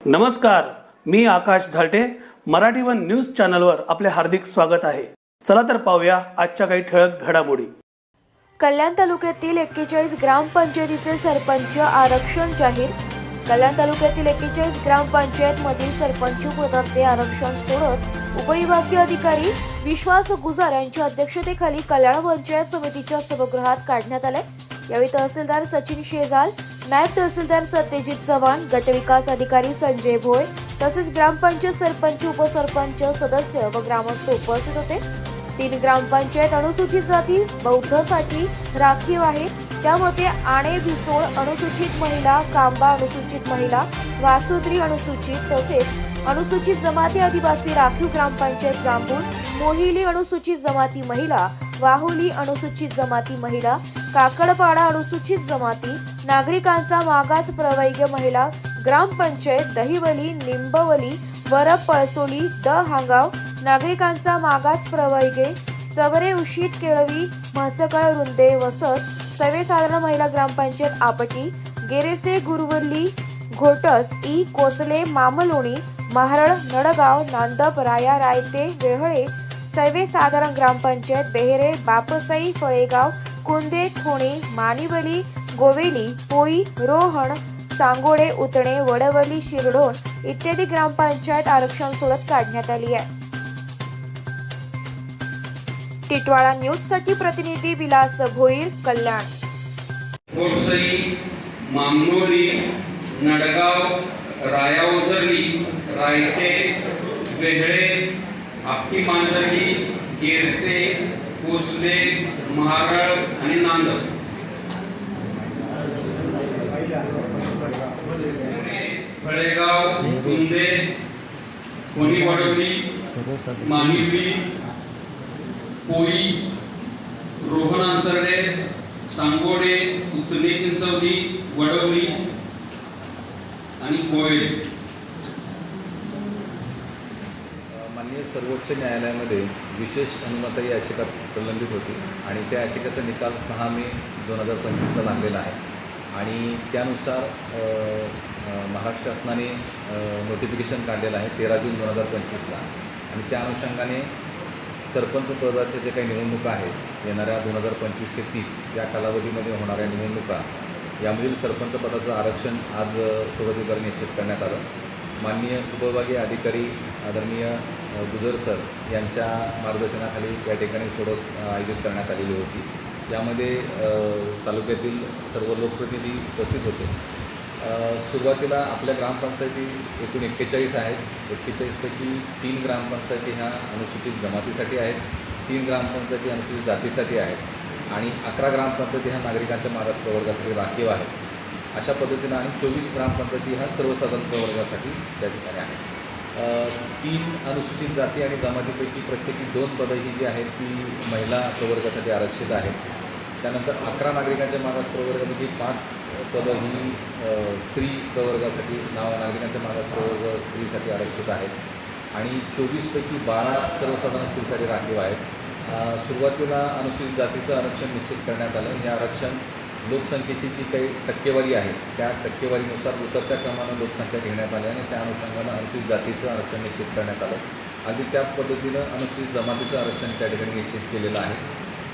नमस्कार मी Akash झालटे. Marathi one news चॅनलवर आपले हार्दिक स्वागत आहे. चला तर पाहूया आजच्या काही ठळक घडामोडी. कल्याण तालुक्यातील एक्केचाळीस ग्रामपंचायतीचे सरपंच आरक्षण जाहीर. कल्याण तालुक्यातील एक्केचाळीस ग्रामपंचायत मधील सरपंच पदाचे आरक्षण सोडत उपविभागीय अधिकारी विश्वास गुजार यांच्या अध्यक्षतेखाली कल्याण पंचायत समितीच्या सभागृहात काढण्यात आले यावेळी तहसीलदार सचिन शेजाल नायब तहसीलदार सत्यजित चव्हाण गटविकास अधिकारी संजय भोय तसेच ग्रामपंचायत सरपंच उपसरपंच सदस्य व ग्रामस्थ उपस्थित होते. तीन ग्रामपंचायत अनुसूचित जाती बौद्धसाठी राखीव आहे. त्यामध्ये आणे भिसोळ अनुसूचित महिला कांबा अनुसूचित महिला वासुद्री अनुसूचित तसेच अनुसूचित जमाती आदिवासी राखीव ग्रामपंचायत जांभूळ मोहिली अनुसूचित जमाती महिला वाहुली अनुसूचित जमाती महिला काकडपाडा अनुसूचित जमाती नागरिकांचा मागास प्रवर्गीय महिला ग्रामपंचायत दहिवली निंबवली वरप पळसोली द हांगाव नागरिकांचा मागास प्रवर्गे चवरे उशीत केळवी म्हसकळ रुंदे वसत सर्वसाधारण महिला ग्रामपंचायत आपटी गेरेसे गुरुवल्ली घोटस ई कोसले मामलोणी महारळ नडगाव नांदप राया रायते वेहळे सर्वसाधारण ग्रामपंचायत बेहेरे बापसई फळेगाव कुंदे खोणे मानिवली गोवेली पोई रोहण सांगोडे उतणे वडवली शिरडोण इत्यादी ग्रामपंचायत आरक्षण सोडत काढण्यात आली आहे. टिटवाळा न्यूजसाठी प्रतिनिधी विलास भोईर कल्याण. मामनोली नडगाव रायाओझरली रायते आपकी मांजर ही केरसे कोसले महारळ आणि नांदर फळेगाव कुंदे कोणी वडवली मानिवली पोई रोहन अंतर्डे सांगोडे उतने चिंचवली वडवली आणि कोयळे माननीय सर्वोच्च न्यायालयामध्ये विशेष अनुमती याचिका प्रलंबित होती आणि त्या याचिकेचा निकाल सहा मे दोन हजार पंचवीसला लागलेला आहे. आणि त्यानुसार महाराष्ट्र शासनाने नोटिफिकेशन काढलेलं आहे तेरा जून दोन हजार पंचवीसला. आणि त्या अनुषंगाने सरपंच पदाच्या जे काही निवडणुका आहेत येणाऱ्या दोन हजार पंचवीस ते तीस या कालावधीमध्ये होणाऱ्या निवडणुका यामधील सरपंच पदाचं आरक्षण आज अ, सुरुवातीद्वारे निश्चित करण्यात आलं. माननीय उपविभागीय अधिकारी आदरणीय गुजर सर यांच्या मार्गदर्शनाखाली या ठिकाणी सोडत आयोजित करण्यात आलेली होती. यामध्ये तालुक्यातील सर्व लोकप्रतिनिधी उपस्थित होते. सुरुवातीला आपल्या ग्रामपंचायती एकूण एक्केचाळीस आहेत. एक्केचाळीसपैकी तीन ग्रामपंचायती ह्या अनुसूचित जमातीसाठी आहेत. तीन ग्रामपंचायती अनुसूचित जातीसाठी आहेत. आणि अकरा ग्रामपंचायती ह्या नागरिकांच्या मागास प्रवर्गासाठी राखीव आहेत. अशा पद्धतीनं आणि चोवीस ग्रामपंचायती ह्या सर्वसाधारण प्रवर्गासाठी त्या ठिकाणी आहेत. तीन अनुसूचित जाती आणि जमातीपैकी प्रत्येकी दोन पदं ही जी आहेत ती महिला प्रवर्गासाठी आरक्षित आहेत. त्यानंतर अकरा नागरिकांच्या मागास प्रवर्गापैकी पाच पदं ही स्त्री प्रवर्गासाठी नाव नागरिकांच्या मागास प्रवर्ग स्त्रीसाठी आरक्षित आहेत. आणि चोवीसपैकी बारा सर्वसाधारण स्त्रीसाठी राखीव आहेत. सुरुवातीला अनुसूचित जातीचं आरक्षण निश्चित करण्यात आलं. हे आरक्षण लोकसंख्येची जी काही टक्केवारी आहे त्या टक्केवारीनुसार उतरत्या क्रमानं लोकसंख्या घेण्यात आली आणि त्या अनुषंगानं अनुसूचित जातीचं आरक्षण निश्चित करण्यात आलं. अगदी त्याच पद्धतीनं अनुसूचित जमातीचं आरक्षण त्या ठिकाणी निश्चित केलेलं आहे.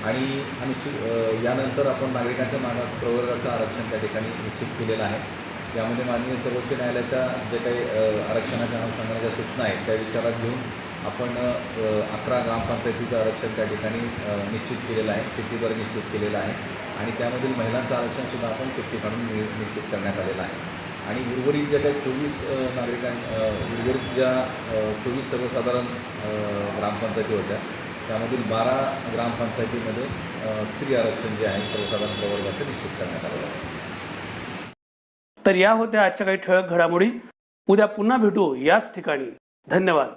आणि अनुसूचित यानंतर आपण नागरिकांच्या मागास प्रवर्गाचं आरक्षण त्या ठिकाणी निश्चित केलेलं आहे. यामध्ये माननीय सर्वोच्च न्यायालयाच्या जे काही आरक्षणाच्या अनुषंगाने ज्या सूचना आहेत त्या विचारात घेऊन आपण अकरा ग्रामपंचायतीचं आरक्षण त्या ठिकाणी निश्चित केलेलं आहे चिठ्ठीद्वारे निश्चित केलेलं आहे. आणि त्यामधील महिलांचं आरक्षणसुद्धा आपण चिठ्ठी काढून नि- निश्चित करण्यात आलेलं आहे. आणि उर्वरित ज्या काही चोवीस नागरिकां उर्वरित ज्या चोवीस सर्वसाधारण ग्रामपंचायती होत्या त्यामधील बारा ग्रामपंचायतीमध्ये स्त्री आरक्षण जे आहे सर्वसाधारण प्रवर्गाचं निश्चित करण्यात आलेलं आहे. तर या होत्या आजच्या काही ठळक घडामोडी. उद्या पुन्हा भेटू याच ठिकाणी. धन्यवाद.